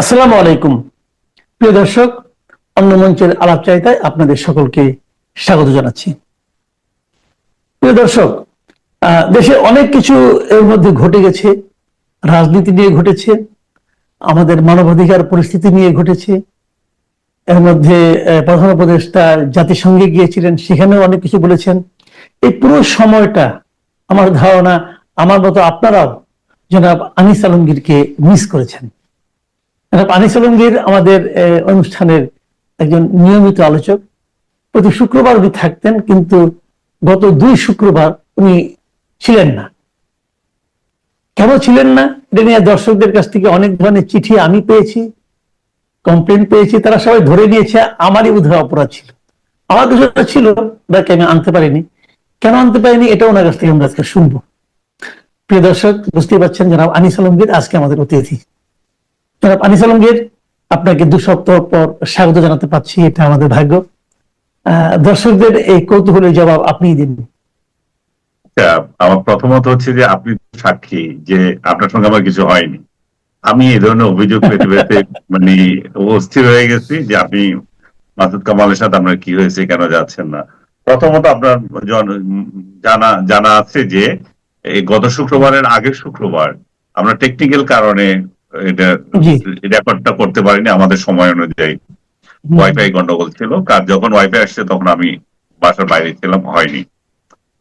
আসসালামু আলাইকুম। প্রিয় দর্শক, অন্য মঞ্চের আলাপ চাইতায় আপনাদের সকলকে স্বাগত জানাচ্ছি। প্রিয় দর্শক দেশে অনেক কিছু এর মধ্যে ঘটে গেছে, রাজনীতি নিয়ে ঘটেছে, আমাদের মানবাধিকার পরিস্থিতি নিয়ে ঘটেছে, এর মধ্যে প্রধান উপদেষ্টা জাতিসংঘে গিয়েছিলেন, সেখানেও অনেক কিছু বলেছেন। এই পুরো সময়টা আমার ধারণা, আমার মতো আপনারাও জনাব আনিস আলমগীরকে মিস করেছেন। জনাব আনিস আমাদের অনুষ্ঠানের একজন নিয়মিত আলোচক। প্রতি শুক্রবার উনি থাকতেন, কিন্তু গত দুই শুক্রবার উনি ছিলেন না। কেন ছিলেন না? এটা নিয়ে দর্শকদের কাছ থেকে অনেক ধরনের চিঠি আমি পেয়েছি, কমপ্লেন পেয়েছি, তারা সবাই ধরে নিয়েছে, আমারই বোধহয় অপরাধ ছিল। আমার কিছু ছিল যাকে আমি আনতে পারিনি। কেন আনতে পারিনি? এটা ওনার কাছ থেকে আমরা আজকে শুনব। প্রিয় দর্শক, বুঝতেই পারছেন জনাব আনিস আলমগীর আজকে আমাদের অতিথি। জনাব আনিস আলমগীর আপনাকে দু সপ্তাহ পর স্বাগত জানাতে পারছি এটা আমাদের ভাগ্য। দর্শকদের এই কৌতূহলের জবাব আপনিই দিন। আচ্ছা, আমার প্রথমত হচ্ছে যে আপনি সাক্ষী যে আপনার সঙ্গে আমার কিছু হয়নি। আমি এই ধরনের অভিযোগ পেতে পেতে মানে অস্থির হয়ে গেছি যে আপনি মাসুদ কামালের সাথে আপনার কি হয়েছে কেন যাচ্ছেন না। প্রথমত আপনার জন- জানা আছে যে গত শুক্রবারের আগের শুক্রবার আমরা টেকনিক্যাল কারণে এটা রেকর্ডটা করতে পারিনি আমাদের সময় অনুযায়ী। ওয়াইফাই গন্ডগোল ছিল। কার যখন ওয়াইফাই আসছে তখন আমি বাসার বাইরে ছিলাম হয়নি।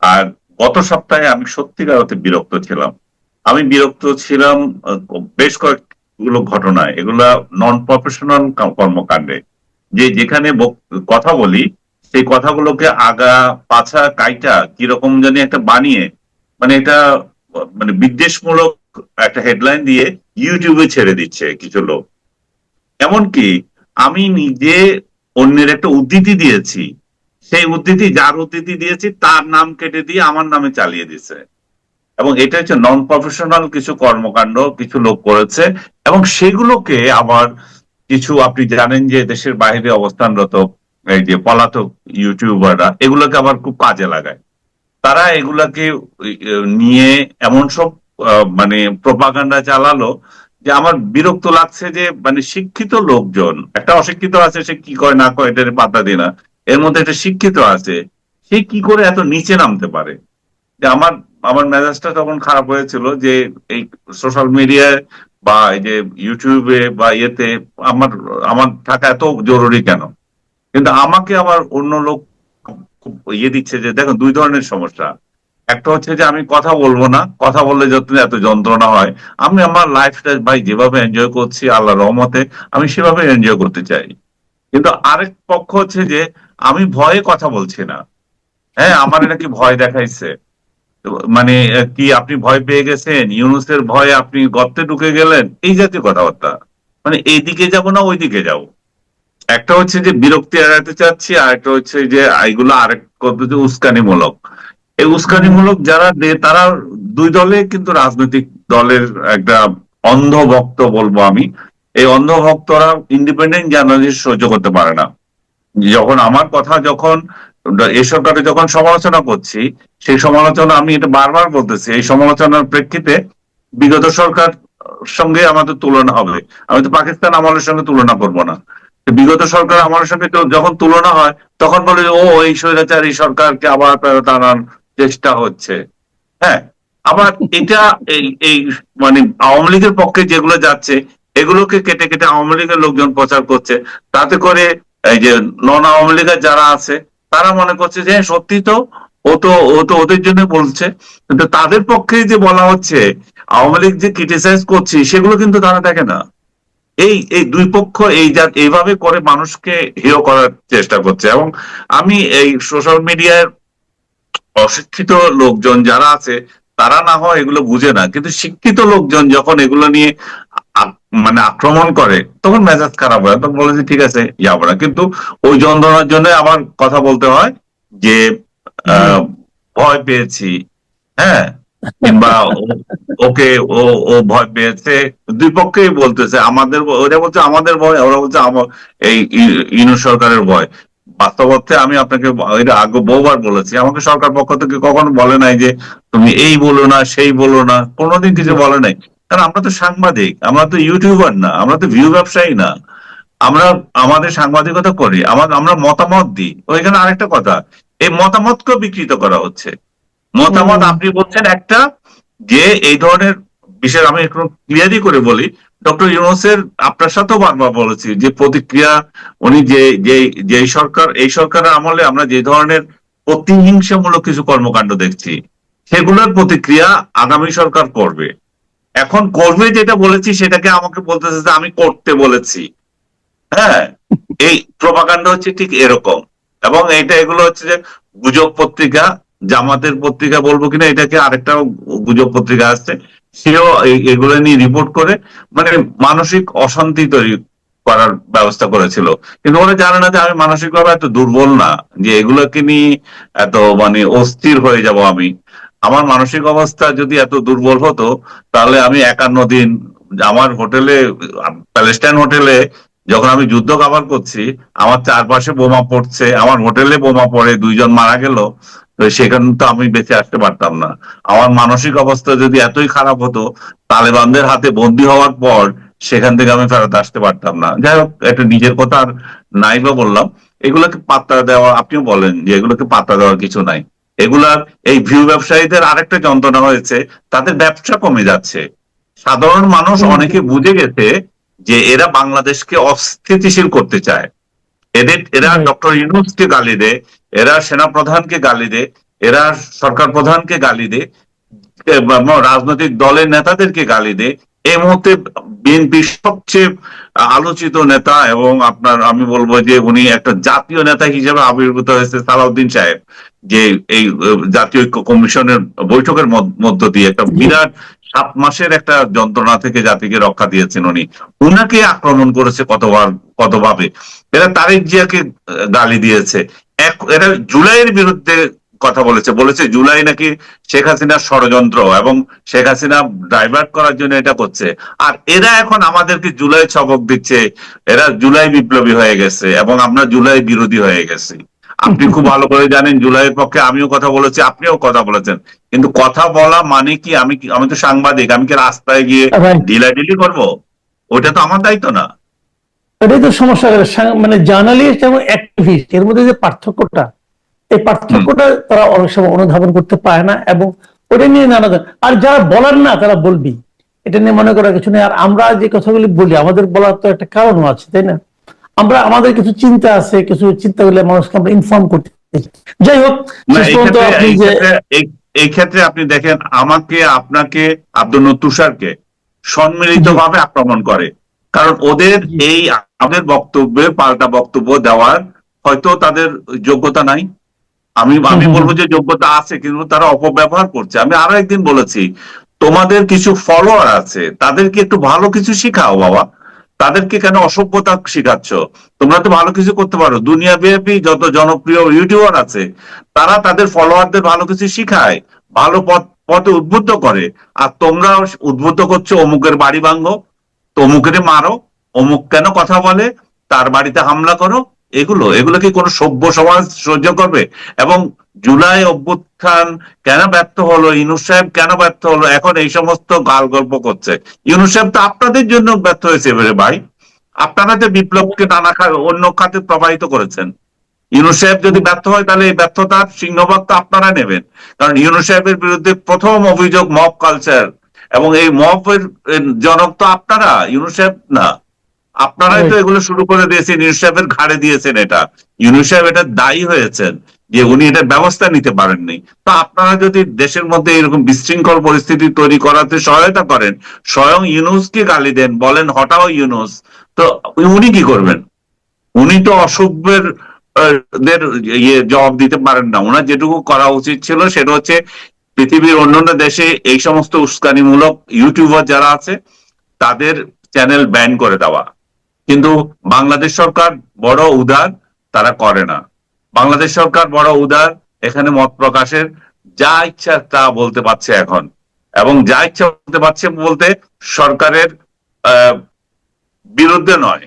আর গত সপ্তাহে আমি সত্যিকার অর্থে বিরক্ত ছিলাম। আমি বিরক্ত ছিলাম বেশ কয়েকগুলো ঘটনা এগুলা নন প্রফেশনাল কর্মকাণ্ডে। যে যেখানে কথা বলি সেই কথাগুলোকে আগা পাছা কাইটা কীরকম জানি একটা বানিয়ে মানে এটা মানে বিদ্বেষমূলক একটা হেডলাইন দিয়ে ইউটিউবে ছেড়ে দিচ্ছে কিছু লোক। এমনকি আমি নিজে অন্যের একটা উদ্ধৃতি দিয়েছি। সেই উদ্ধৃতি, যার উদ্ধৃতি দিয়েছি, তার নাম কেটে দিয়ে আমার নামে চালিয়ে দিছে এবং এটা হচ্ছে নন প্রফেশনাল কিছু কর্মকাণ্ড, কিছু লোক করেছে। এবং সেগুলোকে আবার কিছু, আপনি জানেন যে দেশের বাইরে অবস্থানরত এই যে পলাতক ইউটিউবাররা এগুলোকে আবার খুব কাজে লাগায়। তারা এগুলাকে নিয়ে এমন সব মানে প্রপাগান্ডা চালালো যে আমার বিরক্ত লাগছে যে মানে শিক্ষিত লোকজন, একটা অশিক্ষিত আছে, সে কি করে না করে এটার পাত্তা দিই না। এর মধ্যে একটা শিক্ষিত আছে, সে কি করে এত নিচে নামতে পারে? যে আমার আমার মেজাজটা তখন খারাপ হয়েছিল যে এই সোশ্যাল মিডিয়ায় বা এই যে ইউটিউবে বা ইয়েতে আমার আমার থাকা এত জরুরি কেন? কিন্তু আমাকে আবার অন্য লোক ইয়ে দিচ্ছে যে দেখো দুই ধরনের সমস্যা। একটা হচ্ছে যে আমি কথা বলব না, কথা বললে যত এত যন্ত্রণা হয়। আমি আমার লাইফটা ভাই যেভাবে এনজয় করছি আল্লাহ রহমতে, আমি সেভাবে এনজয় করতে চাই। কিন্তু আরেক পক্ষ হচ্ছে যে আমি ভয়ে কথা বলছি না। হ্যাঁ আমার এটা কি ভয় দেখাইছে? মানে কি আপনি ভয় পেয়ে গেছেন? ইউনুসের ভয়ে আপনি গর্তে ঢুকে গেলেন? এই জাতীয় কথাবার্তা। মানে এইদিকে যাব না ওইদিকে যাব। একটা হচ্ছে যে বিরক্তি এড়াতে চাচ্ছি, আর একটা হচ্ছে যে এগুলো আরেক উস্কানিমূলক। এই উস্কানিমূলক যারা তারা দুই দলে কিন্তু রাজনৈতিক দলের একটা অন্ধভক্ত বলব আমি। এই অন্ধভক্তরা ইন্ডিপেন্ডেন্ট জার্নালিস্ট সহ্য করতে পারে না। যখন আমার কথা যখন এ সরকারে যখন সমালোচনা করছি, সেই সমালোচনা আমি এটা বারবার বলতেছি, এই সমালোচনার প্রেক্ষিতে বিগত সরকার সঙ্গে আমাদের তুলনা হবে। আমি তো পাকিস্তান আমলের সঙ্গে তুলনা করব না। বিগত সরকার আমলের সঙ্গে যখন তুলনা হয়, তখন বলে ও, এই স্বৈরাচার এই সরকারকে আবার ফেরত আনার চেষ্টা হচ্ছে। হ্যাঁ আবার এটা এই মানে আওয়ামী লীগের পক্ষে যেগুলো যাচ্ছে এগুলোকে কেটে কেটে আওয়ামী লীগের লোকজন প্রচার করছে। তাতে করে এই যে নন আওয়ামী লীগের যারা আছে তারা মনে করছে যে হ্যাঁ, সত্যি তো ও তো ও তো ওদের জন্য বলছে। কিন্তু তাদের পক্ষে যে বলা হচ্ছে আওয়ামী লীগ যে ক্রিটিসাইজ করছি সেগুলো কিন্তু তারা দেখে না। এই এই দুই পক্ষ এই যা এইভাবে করে মানুষকে হিরো করার চেষ্টা করছে। এবং আমি এই সোশ্যাল মিডিয়ার অশিক্ষিত লোকজন যারা আছে তারা না হয় এগুলো বুঝে না। কিন্তু শিক্ষিত লোকজন যখন এগুলো নিয়ে মানে আক্রমণ করে তখন মেজাজ খারাপ হয়। তখন বলে যে ঠিক আছে যাব না। কিন্তু ওই যন্ত্রণার জন্য আমার কথা বলতে হয় যে আহ, ভয় পেয়েছি। হ্যাঁ? কিংবা ওকে ও ও ভয় পেয়েছে। দুই পক্ষেই বলতেছে। আমাদের ওরা বলছে আমাদের ভয় ওরা বলছে আমার এই ইনু সরকারের ভয়। বাস্তব অর্থে আমি আপনাকে এটা আগে বহুবার বলেছি আমাকে সরকার পক্ষ থেকে কখনো বলে নাই যে তুমি এই বলো না সেই বলো না কোনোদিন কিছু বলে নাই। কারণ আমরা তো সাংবাদিক আমরা তো ইউটিউবার না আমরা তো ভিউ ব্যবসায়ী না। আমরা আমাদের সাংবাদিকতা করি আমার আমরা মতামত দিই। ওইখানে আরেকটা কথা এই মতামতকেও বিকৃত করা হচ্ছে। মতামত আপনি বলছেন একটা যে এই ধরনের বিশেষ আমি একটু ক্লিয়ারই করে বলি ডক্টর ইউনুসের আপনার সাথেও বারবার বলেছি যে প্রতিক্রিয়া, উনি যে যে সরকার, এই সরকারের আমলে আমরা যে ধরনের প্রতিহিংসামূলক কিছু কর্মকাণ্ড দেখছি, সেগুলোর প্রতিক্রিয়া আগামী সরকার করবে। এখন করবে যেটা বলেছি, সেটাকে আমাকে বলতেছে যে আমি করতে বলেছি। হ্যাঁ এই প্রপাকাণ্ড হচ্ছে ঠিক এরকম। এবং এটা এগুলো হচ্ছে যে গুজব পত্রিকা, জামাতের পত্রিকা বলব কিনা, এটাকে আরেকটা গুজব পত্রিকা আসছে। সেও এগুলো নিয়ে রিপোর্ট করে মানে মানসিক অশান্তি তৈরি করার ব্যবস্থা করেছিল। কিন্তু ওরা জানে না যে আমি মানসিকভাবে এত দুর্বল না, যে এগুলোকে নিয়ে এত মানে অস্থির হয়ে যাব আমি। আমার মানসিক অবস্থা যদি এত দুর্বল হতো, তাহলে আমি একান্ন দিন আমার হোটেলে প্যালেস্টাইন হোটেলে যখন আমি যুদ্ধ কাভার করছি আমার চারপাশে বোমা পড়ছে আমার হোটেলে বোমা পড়ে দুইজন মারা গেল তো সেখানে তো আমি বেঁচে আসতে পারতাম না। আমার মানসিক অবস্থা যদি এতই খারাপ হতো তালেবানদের হাতে বন্দী হওয়ার পর সেখান থেকে আমি ফেরত আসতে পারতাম না। যাই হোক এটা নিজের কথা আর নাই বা বললাম। এগুলোকে পাত্তা দেওয়া আপনিও বলেন যে এগুলোকে পাত্তা দেওয়ার কিছু নাই। এগুলার এই ভিউ ব্যবসায়ীদের আরেকটা যন্ত্রণা হয়েছে তাদের ব্যবসা কমে যাচ্ছে। সাধারণ মানুষ অনেকে বুঝে গেছে যে এরা বাংলাদেশকে অস্থিতিশীল করতে চায়। এদের এরা. ডক্টর ইউনুসকে গালি দেয় এরা সেনা প্রধানকে গালি দেয় এরা সরকার প্রধানকে গালি বা রাজনৈতিক দলের নেতাদেরকে গালি দেয় এই মুহূর্তে বিএনপির সবচেয়ে আলোচিত নেতা এবং আপনার আমি বলব যে উনি একটা জাতীয় নেতা হিসেবে আবির্ভূত হয়েছে সালাউদ্দিন সাহেব যে এই জাতীয় ঐক্য কমিশনের বৈঠকের মধ্য দিয়ে একটা বিরাট সাত মাসের একটা যন্ত্রণা থেকে জাতিকে রক্ষা দিয়েছেন উনি। উনাকে আক্রমণ করেছে কতবার, কতভাবে? এরা তারেক জিয়াকে গালি দিয়েছে। এক, এরা জুলাইয়ের বিরুদ্ধে কথা বলেছে। বলেছে জুলাই নাকি শেখ হাসিনার ষড়যন্ত্র এবং শেখ হাসিনা ডাইভার্ট করার জন্য এটা করছে। আর এরা এখন আমাদেরকে জুলাই ছবক দিচ্ছে। এরা জুলাই বিপ্লবী হয়ে গেছে এবং আমরা জুলাই বিরোধী হয়ে গেছি। আপনি খুব ভালো করে জানেন জুলাইয়ের পক্ষে আমিও কথা বলেছি আপনিও কথা বলেছেন। কিন্তু কথা বলা মানে কি? আমি আমি তো সাংবাদিক আমি কি রাস্তায় গিয়ে Right. ডিলাডিলি করব? ওটা তো আমার দায়িত্ব না। এটাই তো সমস্যা মানে জার্নালিস্ট এবং অ্যাক্টিভিস্ট এর মধ্যে যে পার্থক্যটা এই পার্থক্যটা তারা অনেক সময় অনুধাবন করতে পারে না এবং ওটা নিয়ে নানা ধরনের- আর যারা বলার না তারা বলবি এটা নিয়ে মনে করার কিছু নেই। আর আমরা যে কথাগুলি বলি আমাদের বলার তো একটা কারণও আছে তাই না? আমরা আমাদের কিছু চিন্তা আছে কিছু চিন্তা করলে মানুষকে আমরা ইনফর্ম করতে যাই হোক এই ক্ষেত্রে আপনি যে এই- এই ক্ষেত্রে আপনি দেখেন আমাকে আপনাকে আব্দুল তুষারকে সম্মিলিত ভাবে আক্রমণ করে। কারণ ওদের এই আমাদের বক্তব্যে পাল্টা বক্তব্য দেওয়ার হয়তো তাদের যোগ্যতা নাই। আমি আমি। বলব যে যোগ্যতা আছে কিন্তু তারা অপব্যবহার করছে। আমি আরও একদিন বলেছি তোমাদের কিছু ফলোয়ার আছে তাদেরকে একটু ভালো কিছু শিখাও বাবা। তাদেরকে কেন অসভ্যতা শিখাচ্ছ? তোমরা তো ভালো কিছু করতে পারো। দুনিয়া ব্যাপী যত জনপ্রিয় ইউটিউবার আছে, তারা তাদের ফলোয়ারদের ভালো কিছু শিখায়, ভালো পথ, পথে উদ্বুদ্ধ করে। আর তোমরা উদ্বুদ্ধ করছ, অমুকের বাড়ি ভাঙ্গো তো অমুকের মারো, অমুক কেন কথা বলে, তার বাড়িতে হামলা করো, এগুলো এগুলো কি কোনো সভ্য সমাজ সহ্য করবে? এবং জুলাই অভ্যুত্থান কেন ব্যর্থ হলো? ইউনুস সাহেব কেন ব্যর্থ হলো? এখন এই সমস্ত গাল গল্প করছে। ইউনুস সাহেব তো আপনাদের জন্য ব্যর্থ হয়েছে এবারে ভাই। আপনারা যে বিপ্লবকে নানা অন্য খাতে প্রবাহিত করেছেন। ইউনুস সাহেব যদি ব্যর্থ হয় তাহলে এই ব্যর্থতার সিংহভাগ তো আপনারা নেবেন। কারণ ইউনুস সাহেবের বিরুদ্ধে প্রথম অভিযোগ মব কালচার। এবং এই মবের জনক তো আপনারা। ইউনুস সাহেব না। আপনারাই তো এগুলো শুরু করে দিয়েছেন। ইউনুস সাহেবের ঘাড়ে দিয়েছেন এটা। ইউনুস সাহেব এটা দায়ী হয়েছেন। যে উনি এটা ব্যবস্থা নিতে পারেননি। তো আপনারা যদি দেশের মধ্যে এরকম বিশৃঙ্খল পরিস্থিতি তৈরি করাতে সহায়তা করেন, স্বয়ং ইউনুসকে গালি দেন, বলেন, হটাও ইউনুস। তো উনি কি করবেন? উনি তো অসভ্যের দের ইয়ে জবাব দিতে পারেন না। ওনার যেটুকু করা উচিত ছিল সেটা হচ্ছে পৃথিবীর অন্যান্য দেশে এই সমস্ত উস্কানিমূলক ইউটিউবার যারা আছে, তাদের চ্যানেল ব্যান করে দেওয়া। কিন্তু বাংলাদেশ সরকার বড় উদার, তারা করে না। বাংলাদেশ সরকার বড় উদার, এখানে মত প্রকাশের যা ইচ্ছা তা বলতে পারছে এখন। এবং যা ইচ্ছা বলতে পারছে বলতে সরকারের বিরুদ্ধে নয়।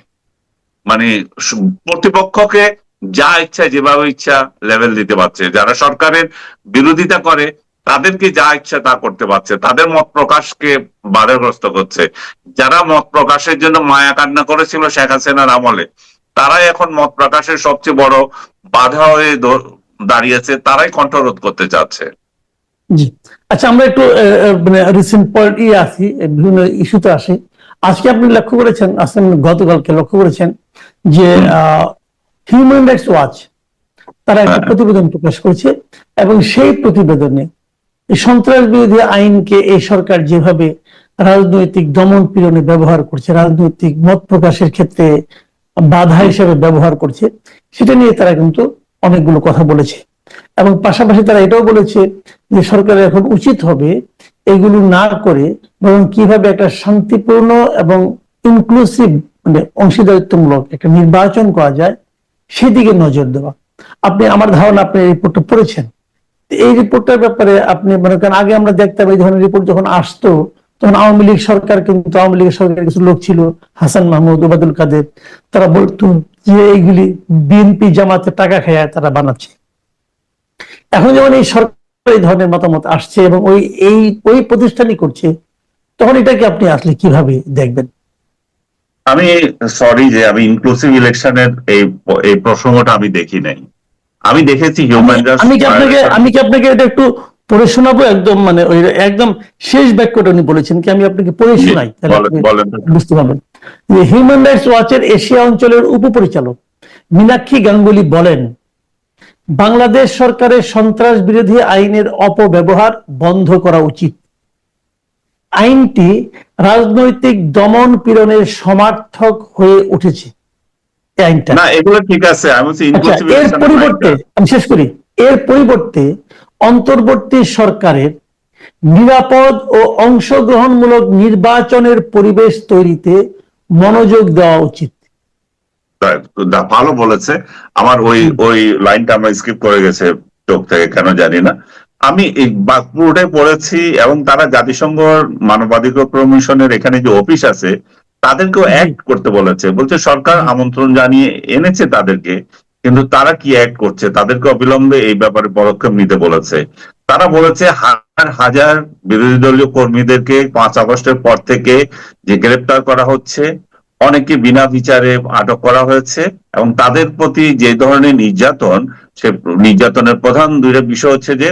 মানে প্রতিপক্ষকে যা ইচ্ছা, যেভাবে ইচ্ছা লেভেল দিতে পারছে। যারা সরকারের বিরোধিতা করে, তাদেরকে যা ইচ্ছা তা করতে পারছে। তাদের মত প্রকাশকে বাধাগ্রস্ত করছে। যারা মত প্রকাশের জন্য মায়া কান্না করেছিল শেখ হাসিনার আমলে তারাই এখন মত প্রকাশের সবচেয়ে বড় বাধা হয়ে দাঁড়িয়েছে তারাই কণ্ঠরোধ করতে চাচ্ছে। জি। আচ্ছা আমরা একটু মানে রিসেন্ট পয়েন্ট ইয়ে আসি বিভিন্ন ইস্যুতে আসি। আজকে আপনি লক্ষ্য করেছেন আসলে গতকালকে লক্ষ্য করেছেন যে হিউম্যান রাইটস ওয়াচ তারা একটা হ্যাঁ। প্রতিবেদন প্রকাশ করেছে এবং সেই প্রতিবেদনে এই সন্ত্রাস বিরোধী আইনকে এই সরকার যেভাবে রাজনৈতিক দমন পীড়নে ব্যবহার করছে রাজনৈতিক মত প্রকাশের ক্ষেত্রে বাধা হিসেবে ব্যবহার করছে, সেটা নিয়ে তারা কিন্তু অনেকগুলো কথা বলেছে। এবং পাশাপাশি তারা এটাও বলেছে যে সরকারের এখন উচিত হবে এগুলো না করে বরং কীভাবে একটা শান্তিপূর্ণ এবং ইনক্লুসিভ মানে অংশীদারিত্বমূলক একটা নির্বাচন করা যায়, সেদিকে নজর দেওয়া। আপনি আমার ধারণা আপনি রিপোর্টটা পড়েছেন। এই রিপোর্টটার ব্যাপারে আপনি মনে করেন আগে আমরা দেখতাম এই ধরনের রিপোর্ট যখন আসতো তখন আওয়ামী লীগ সরকার কিন্তু আওয়ামী লীগের সরকারের কিছু লোক ছিল হাসান মাহমুদ ওবায়দুল কাদের তারা বলতো যে এইগুলি বিএনপি জামাতে টাকা খেয়ে তারা বানাচ্ছে। এখন যেমন এই সরকার এই ধরনের মতামত আসছে এবং ওই এই ওই প্রতিষ্ঠানই করছে তখন এটাকে আপনি আসলে কীভাবে দেখবেন? আমি সরি যে আমি ইনক্লুসিভ ইলেকশনের এই এই প্রসঙ্গটা আমি দেখি নাই। আমি দেখেছি হিউম্যান আমি কি আপনাকে আমি কি আপনাকে এটা একটু পড়ে শোনাবো একদম মানে ওই একদম শেষ বাক্যটা উনি বলেছেন কি আমি আপনাকে পড়ে শোনাই বুঝতে পারবেন। হিউম্যান রাইটস ওয়াচের এশিয়া অঞ্চলের উপপরিচালক মীনাক্ষী গাঙ্গুলি বলেন বাংলাদেশ সরকারের সন্ত্রাস বিরোধী আইনের অপব্যবহার বন্ধ করা উচিত। আইনটি রাজনৈতিক দমন পীড়নের সমার্থক হয়ে উঠেছে। আইনটা। না এগুলো ঠিক আছে আমি আচ্ছা এর পরিবর্তে আমি শেষ করি এর পরিবর্তে অন্তর্বর্তী সরকারের নিরাপদ ও অংশগ্রহণমূলক নির্বাচনের পরিবেশ তৈরিতে মনোযোগ দেওয়া উচিত। ভালো বলেছে আমার ওই ওই লাইনটা আমরা স্কিপ করে গেছে চোখ থেকে কেন জানি না। আমি পুরোটাই পড়েছি এবং তারা জাতিসংঘ মানবাধিকার কমিশনের এখানে যে অফিস আছে তাদেরকেও। অ্যাক্ট করতে বলেছে। বলছে সরকার আমন্ত্রণ জানিয়ে এনেছে তাদেরকে। কিন্তু তারা কি অ্যাক্ট করছে? তাদেরকে অবিলম্বে এই ব্যাপারে পদক্ষেপ নিতে বলেছে। তারা বলেছে, হাজার হাজার বিরোধী দলীয় কর্মীদেরকে পাঁচ আগস্টের পর থেকে যে গ্রেপ্তার করা হচ্ছে অনেকে বিনা বিচারে আটক করা হয়েছে এবং তাদের প্রতি যে ধরনের নির্যাতন, সে নির্যাতনের প্রধান দুইটা বিষয় হচ্ছে যে,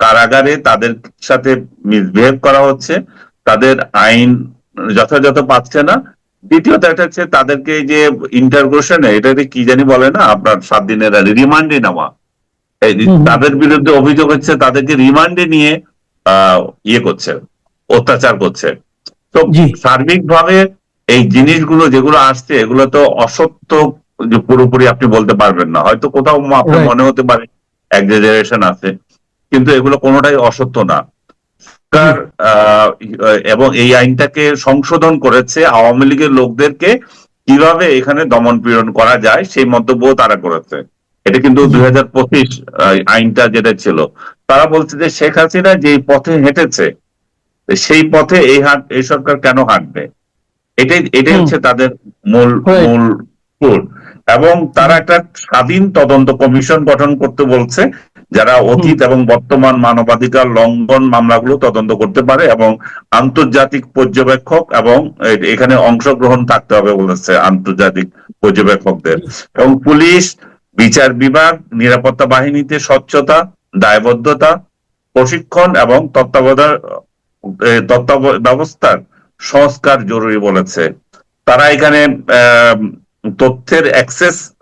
কারাগারে তাদের সাথে মিসবিহেভ করা হচ্ছে, তাদের আইন যথাযথ পাচ্ছে না দ্বিতীয়ত এটা হচ্ছে তাদেরকে যে ইন্টারগ্রেশনে এটাকে কি জানি বলে না আপনার সাত দিনের রিমান্ডে নেওয়া। তাদের বিরুদ্ধে অভিযোগ হচ্ছে তাদেরকে রিমান্ডে নিয়ে আহ ইয়ে করছে অত্যাচার করছে। তো। সার্বিকভাবে এই জিনিসগুলো যেগুলো আসছে এগুলো তো অসত্য যে পুরোপুরি আপনি বলতে পারবেন না। হয়তো কোথাও আপনার মনে হতে পারে এক্সাজারেশন আছে। কিন্তু এগুলো কোনোটাই অসত্য না। সরকার এবং এই আইনটাকে সংশোধন করেছে আওয়ামী লীগের লোকদেরকে কীভাবে এখানে দমন পীড়ন করা যায় সেই মন্তব্য তারা করেছে। এটা কিন্তু দুই হাজার পঁচিশ আইনটা যেটা ছিল। তারা বলছে যে শেখ হাসিনা যে পথে হেঁটেছে সেই পথে এই হাট এই সরকার কেন হাঁটবে? এটাই এটাই হচ্ছে তাদের মূল মূল এবং তারা একটা স্বাধীন তদন্ত কমিশন গঠন করতে বলছে যারা অতীত এবং বর্তমান মানবাধিকার লঙ্ঘন মামলাগুলো তদন্ত করতে পারে এবং আন্তর্জাতিক পর্যবেক্ষক এবং এখানে অংশগ্রহণ থাকতে হবে বলেছে আন্তর্জাতিক পর্যবেক্ষকদের। এবং পুলিশ বিচার বিভাগ নিরাপত্তা বাহিনীতে স্বচ্ছতা দায়বদ্ধতা প্রশিক্ষণ এবং তত্ত্বাবধান এ, তত্ত্বাব- ব্যবস্থার সংস্কার জরুরি বলেছে। তারা এখানে তথ্যের অ্যাক্সেস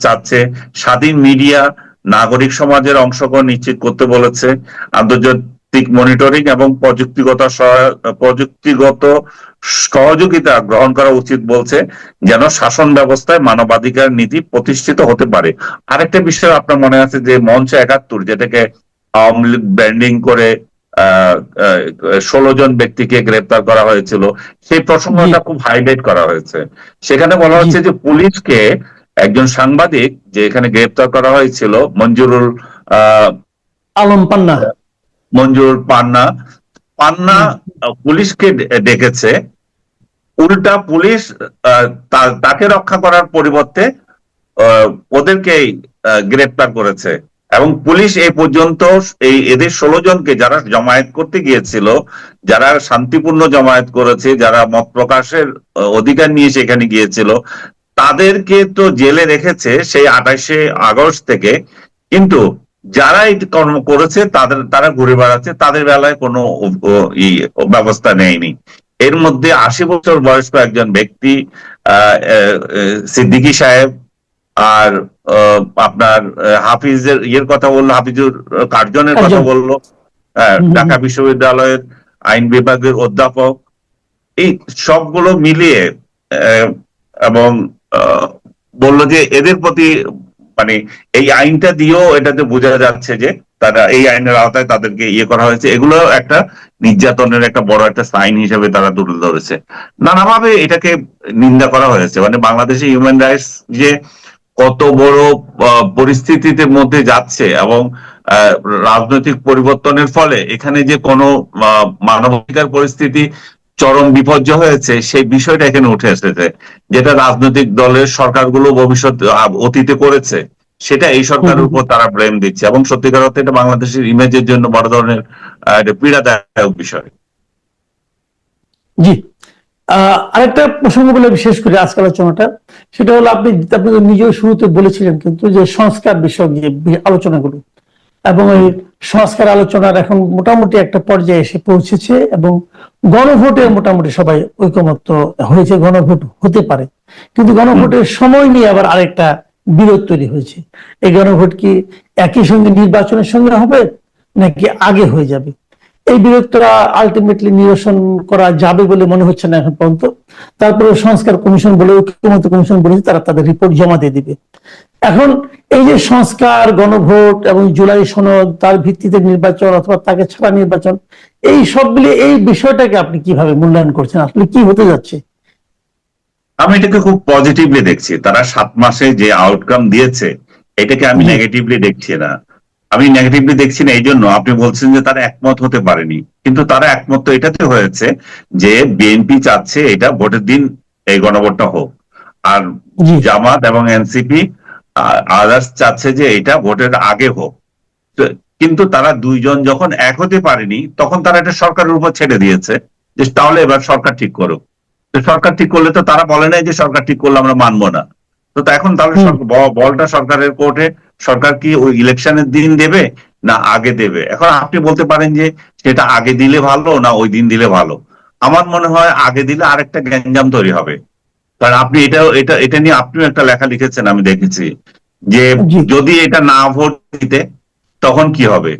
চাচ্ছে। স্বাধীন মিডিয়া নাগরিক সমাজের অংশগ্রহণ নিশ্চিত করতে বলেছে আন্তর্জাতিক মনিটরিং এবং প্রযুক্তিগত সহায়- প্রযুক্তিগত সহযোগিতা গ্রহণ করা উচিত বলছে যেন শাসন ব্যবস্থায় মানবাধিকার নীতি প্রতিষ্ঠিত হতে পারে। আরেকটা বিষয় আপনার মনে আছে যে মঞ্চ একাত্তর যেটাকে আওয়ামী লীগ ব্র্যান্ডিং করে ষোলো জন ব্যক্তিকে গ্রেপ্তার করা হয়েছিল সেই প্রসঙ্গটা খুব হাইলাইট করা হয়েছে। সেখানে বলা হচ্ছে যে পুলিশকে একজন সাংবাদিক যে এখানে গ্রেপ্তার করা হয়েছিল মঞ্জুরুল আলম পান্না। মঞ্জুর পান্না। পান্না পুলিশকে ডেকেছে। উল্টা পুলিশ তাকে রক্ষা করার পরিবর্তে আহ, গ্রেপ্তার করেছে। এবং পুলিশ এই পর্যন্ত এই এদের ষোলো জনকে যারা জমায়েত করতে গিয়েছিল যারা শান্তিপূর্ণ জমায়েত করেছে যারা মত প্রকাশের অধিকার নিয়ে সেখানে গিয়েছিল তাদেরকে তো জেলে রেখেছে সেই আঠাশে আগস্ট থেকে। কিন্তু যারা এই কর্ম করেছে তাদের তারা ঘুরে বেড়াচ্ছে তাদের বেলায় কোনো ব্যবস্থা নেয়নি। এর মধ্যে আশি বছর বয়স্ক একজন ব্যক্তি সিদ্দিকী সাহেব আর আপনার হাফিজের ইয়ের কথা বলল হাফিজুর কার্জনের কথা বলল হ্যাঁ, ঢাকা বিশ্ববিদ্যালয়ের আইন বিভাগের অধ্যাপক। এই সবগুলো মিলিয়ে এবং বলল যে এদের প্রতি মানে এই আইনটা দিয়েও এটাতে বোঝা যাচ্ছে যে তারা এই আইনের আওতায় তাদেরকে ইয়ে করা হয়েছে। এগুলো একটা নির্যাতনের একটা বড় একটা সাইন হিসেবে তারা তুলে ধরেছে। নানাভাবে এটাকে নিন্দা করা হয়েছে। মানে বাংলাদেশে হিউম্যান রাইটস যে কত বড় পরিস্থিতিতে মধ্যে যাচ্ছে এবং রাজনৈতিক পরিবর্তনের ফলে এখানে যে কোনো মানবাধিকার পরিস্থিতি চরম বিপর্যয় হয়েছে সেই বিষয়টা এখানে উঠে এসেছে। যেটা রাজনৈতিক দলের সরকারগুলো ভবিষ্যৎ অতীতে করেছে সেটা এই সরকারের উপর তারা ব্লেম দিচ্ছে। এবং সত্যিকার অর্থে এটা বাংলাদেশের ইমেজের জন্য বড় ধরনের পীড়াদায়ক বিষয়। জি। আহ, আরেকটা প্রসঙ্গ বলে বিশেষ করে আজকের আলোচনাটা সেটা হলো আপনি আপনি নিজেও শুরুতে বলেছিলেন কিন্তু যে সংস্কার বিষয়ক যে আলোচনাগুলো এবং এই সংস্কার আলোচনার এখন মোটামুটি একটা পর্যায়ে এসে পৌঁছেছে এবং গণভোটে মোটামুটি সবাই ঐকমত্য হয়েছে, গণভোট হতে পারে। কিন্তু গণভোটের সময় নিয়ে আবার আরেকটা বিরোধ তৈরি হয়েছে। এই গণভোট কি একই সঙ্গে নির্বাচনের সঙ্গে হবে নাকি আগে হয়ে যাবে? এই বিরোধটা আলটিমেটলি নিরসন করা যাবে বলে মনে হচ্ছে না এখন পর্যন্ত। তারপরে সংস্কার কমিশন বলে ঐক্যমত কমিশন বলেছে তারা তাদের রিপোর্ট জমা দিয়ে দিবে। এখন এই যে সংস্কার গণভোট এবং জুলাই সনদ তার ভিত্তিতে নির্বাচন অথবা তাকে ছাড়া নির্বাচন এই সব এই বিষয়টাকে আপনি কীভাবে মূল্যায়ন করছেন? আসলে কি হতে যাচ্ছে? আমি এটাকে খুব পজিটিভলি দেখছি। তারা সাত মাসে যে আউটকাম দিয়েছে এটাকে আমি নেগেটিভলি দেখছি না। আমি নেগেটিভলি দেখছি না এই জন্য আপনি বলছেন যে তারা একমত হতে পারেনি। কিন্তু তারা একমত তো এটাতে হয়েছে যে বিএনপি চাচ্ছে এটা ভোটের দিন এই গণভোটটা হোক। আর জামাত এবং এনসিপি আদার্স চাচ্ছে যে এটা ভোটের আগে হোক। কিন্তু তারা দুইজন যখন এক হতে পারেনি তখন তারা এটা সরকারের উপর ছেড়ে দিয়েছে যে তাহলে এবার সরকার ঠিক করুক। তো সরকার ঠিক করলে তো তারা বলে নাই যে সরকার ঠিক করলে আমরা মানবো না। তো তা এখন তাহলে বলটা সরকারের কোর্টে সরকার কি ওই ইলেকশনের দিন দেবে না আগে দেবে? এখন আপনি বলতে পারেন যে সেটা আগে দিলে ভালো না ওই দিন দিলে ভালো। আমার মনে হয় আগে দিলে আরেকটা গ্যাঞ্জাম তৈরি হবে। কারণ আপনি এটা এটা এটা নিয়ে আপনিও একটা লেখা লিখেছেন আমি দেখেছি। যে যদি এটা না ভোট দিতে তখন কি হবে?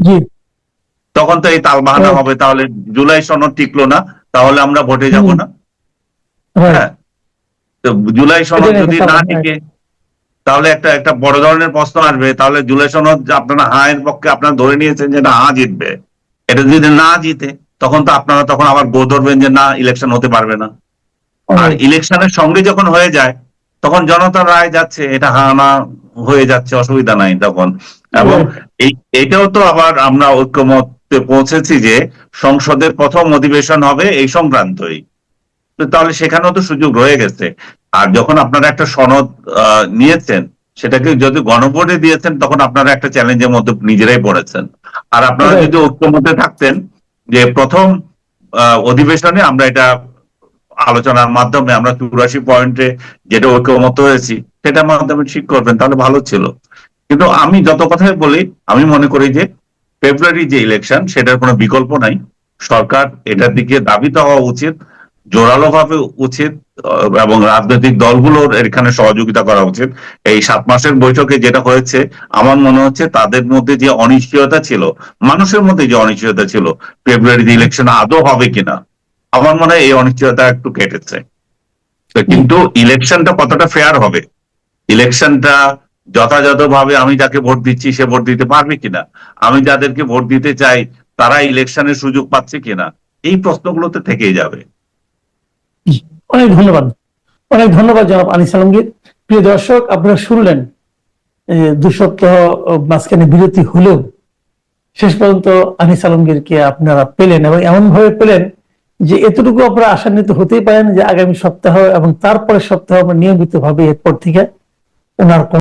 তখন তো এই তালবাহানা. হবে তাহলে জুলাই সনদ টিকলো না তাহলে আমরা ভোটে যাব। না? হ্যাঁ। তো জুলাই সনদ যদি না টিকে তাহলে একটা একটা বড় ধরনের প্রশ্ন আসবে। তাহলে জুলাই সনদ আপনারা হায়ের পক্ষে আপনারা ধরে নিয়েছেন যে না হা জিতবে। এটা যদি না জিতে তখন তো আপনারা তখন আবার গো ধরবেন যে না ইলেকশন হতে পারবে না। আর. ইলেকশনের সঙ্গে যখন হয়ে যায় তখন জনতার রায় যাচ্ছে এটা হা না হয়ে যাচ্ছে অসুবিধা নাই তখন। এবং এই এটাও তো আবার আমরা ঐক্যমতে পৌঁছেছি যে সংসদের প্রথম অধিবেশন হবে এই সংক্রান্তই। তাহলে সেখানেও তো সুযোগ রয়ে গেছে। আর যখন আপনারা একটা সনদ আহ, নিয়েছেন সেটাকে যদি গণভোটে দিয়েছেন তখন আপনারা একটা চ্যালেঞ্জের মধ্যে নিজেরাই পড়েছেন। আর আপনারা. যদি ঐক্যমতে থাকতেন যে প্রথম অধিবেশনে আমরা এটা আলোচনার মাধ্যমে আমরা চুরাশি পয়েন্টে যেটা ঐক্যমত হয়েছি সেটার মাধ্যমে ঠিক করবেন তাহলে ভালো ছিল। কিন্তু আমি যত কথাই বলি আমি মনে করি যে ফেব্রুয়ারি যে ইলেকশন সেটার কোনো বিকল্প নাই। সরকার এটার দিকে দাবিত হওয়া উচিত। জোরালো ভাবে উচিত এবং রাজনৈতিক দলগুলোর এখানে সহযোগিতা করা উচিত। এই সাত মাসের বৈঠকে যেটা হয়েছে, আমার মনে হচ্ছে তাদের মধ্যে যে অনিশ্চয়তা ছিল, মানুষের মধ্যে যে অনিশ্চয়তা ছিল ফেব্রুয়ারিতে ইলেকশন আদৌ হবে কিনা, আমার মনে হয় এই অনিশ্চয়তা একটু কেটেছে। কিন্তু ইলেকশনটা কতটা ফেয়ার হবে? ইলেকশনটা যথাযথভাবে আমি যাকে ভোট দিচ্ছি, সে ভোট দিতে পারবে কিনা? আমি যাদেরকে ভোট দিতে চাই, তারা ইলেকশনের সুযোগ পাচ্ছে কিনা? এই প্রশ্নগুলোতে থেকেই যাবে। অনেক ধন্যবাদ। অনেক ধন্যবাদ জনাব আনিস আলমগীর। প্রিয় দর্শক, আপনারা শুনলেন দু সপ্তাহ মাঝখানে বিরতি হলেও শেষ পর্যন্ত আনিস আলমগীরকে আপনারা পেলেন এবং এমন ভাবে পেলেন যে এতটুকু আপনারা আশান্বিত হতেই পারেন যে আগামী সপ্তাহ এবং তারপরের সপ্তাহ আমরা নিয়মিত ভাবে এরপর থেকে ওনার